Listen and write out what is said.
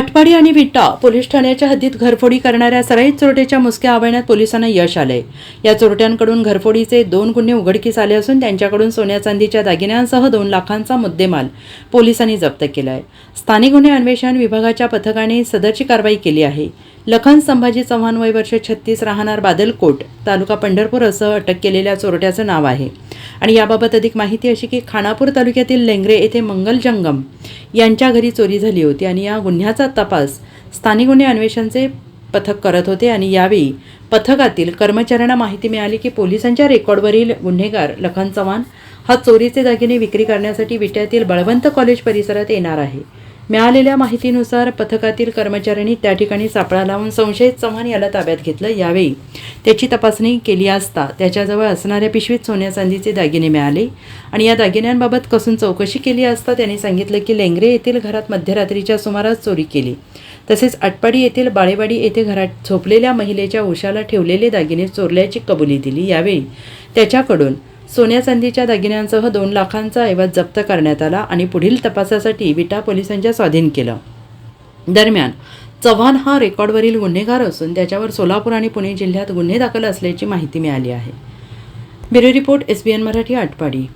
आटपाडी आणि विटा पोलीस ठाण्याच्या हद्दीत घरफोडी करणाऱ्या सराईत चोरट्याच्या मुसक्या आवळण्यात पोलिसांना यश आलंय या चोरट्यांकडून घरफोडीचे दोन गुन्हे उघडकीस आले असून त्यांच्याकडून सोन्या चांदीच्या दागिन्यांसह दोन लाखांचा मुद्देमाल पोलिसांनी जप्त केला आहे स्थानिक गुन्हे अन्वेषण विभागाच्या पथकाने सदरची कारवाई केली आहे. लखन संभाजी चव्हाण वय वर्ष छत्तीस राहणार बादलकोट तालुका पंढरपूर असं अटक केलेल्या चोरट्याचं नाव आहे. आणि याबाबत अधिक माहिती अशी की खानापूर तालुक्यातील लेंगरे येथे मंगल जंगम यांच्या घरी चोरी झाली होती आणि या गुन्ह्याचा तपास स्थानिक गुन्हे अन्वेषणचे पथक करत होते आणि यावेळी पथकातील कर्मचाऱ्यांना माहिती मिळाली की पोलिसांच्या रेकॉर्डवरील गुन्हेगार लखन चव्हाण हा चोरीचे दागिने विक्री करण्यासाठी विट्यातील बळवंत कॉलेज परिसरात येणार आहे. मिळालेल्या माहितीनुसार पथकातील कर्मचाऱ्यांनी त्या ठिकाणी सापळा लावून संशयित चव्हाण याला ताब्यात घेतलं यावेळी. त्याची तपासणी केली असता त्याच्याजवळ असणाऱ्या पिशवीत सोन्या चांदीचे दागिने मिळाले आणि या दागिन्यांबाबत कसून चौकशी केली असता त्यांनी सांगितलं की लेंगरे येथील घरात मध्यरात्रीच्या सुमारास चोरी केली. तसेच आटपाडी येथील बाळेवाडी येथे घरात झोपलेल्या महिलेच्या उशाला ठेवलेले दागिने चोरल्याची कबुली दिली यावेळी. त्याच्याकडून सोन्या चांदीच्या दागिन्यांसह दोन लाखांचा ऐवज जप्त करण्यात आला आणि पुढील तपासासाठी विटा पोलिसांच्या स्वाधीन केलं. दरम्यान चव्हाण हा रेकॉर्डवरील गुन्हेगार असून त्याच्यावर सोलापूर आणि पुणे जिल्ह्यात गुन्हे दाखल असल्याची माहिती मिळाली आहे. Bureau report S B N Marathi Atpadi.